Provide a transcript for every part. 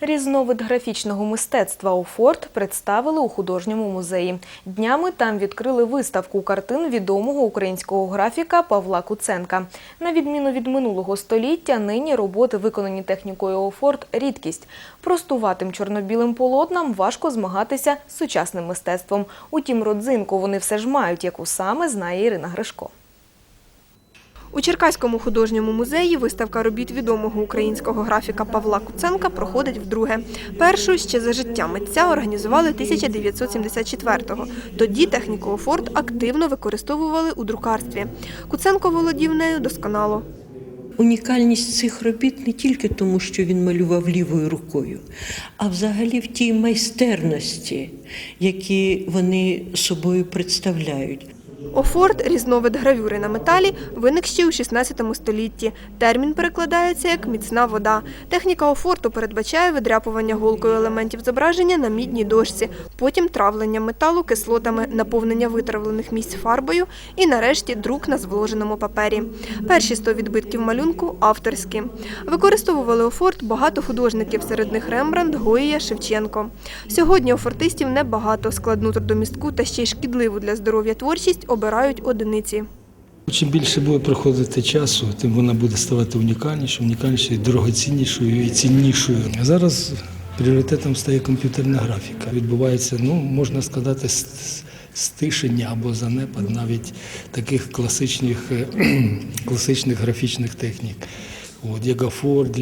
Різновид графічного мистецтва «Офорт» представили у художньому музеї. Днями там відкрили виставку картин відомого українського графіка Павла Куценка. На відміну від минулого століття, нині роботи, виконані технікою «Офорт» – рідкість. Простуватим чорно-білим полотнам важко змагатися з сучасним мистецтвом. Утім, родзинку вони все ж мають, яку саме знає Ірина Гришко. У Черкаському художньому музеї виставка робіт відомого українського графіка Павла Куценка проходить вдруге. Першу ще за життя митця організували 1974-го. Тоді техніку «Офорт» активно використовували у друкарстві. Куценко володів нею досконало. Унікальність цих робіт не тільки тому, що він малював лівою рукою, а взагалі в тій майстерності, які вони собою представляють. Офорт – різновид гравюри на металі, виник ще у 16 столітті. Термін перекладається як «міцна вода». Техніка офорту передбачає видряпування голкою елементів зображення на мідній дошці, потім травлення металу кислотами, наповнення витравлених місць фарбою і, нарешті, друк на зволоженому папері. Перші 100 відбитків малюнку – авторські. Використовували офорт багато художників, серед них Рембрандт, Гоя, Шевченко. Сьогодні офортистів небагато. Складну трудомістку та ще й шкідливу для здоров'я творчість обирають одиниці. Чим більше буде проходити часу, тим вона буде ставати унікальнішою, унікальнішою, дорогоціннішою і ціннішою. Зараз пріоритетом стає комп'ютерна графіка. Відбувається, ну можна сказати, стишення або занепад навіть таких класичних, класичних графічних технік. От, як афорд,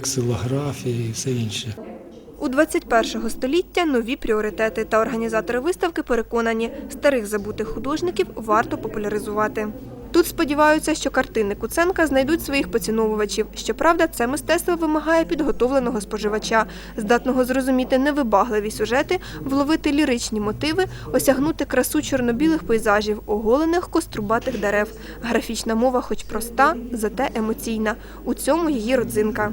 ксилографія і все інше. У 21 століття нові пріоритети та організатори виставки переконані, старих забутих художників варто популяризувати. Тут сподіваються, що картини Куценка знайдуть своїх поціновувачів. Щоправда, це мистецтво вимагає підготовленого споживача, здатного зрозуміти невибагливі сюжети, вловити ліричні мотиви, осягнути красу чорнобілих пейзажів, оголених кострубатих дерев. Графічна мова, хоч проста, зате емоційна. У цьому її родзинка.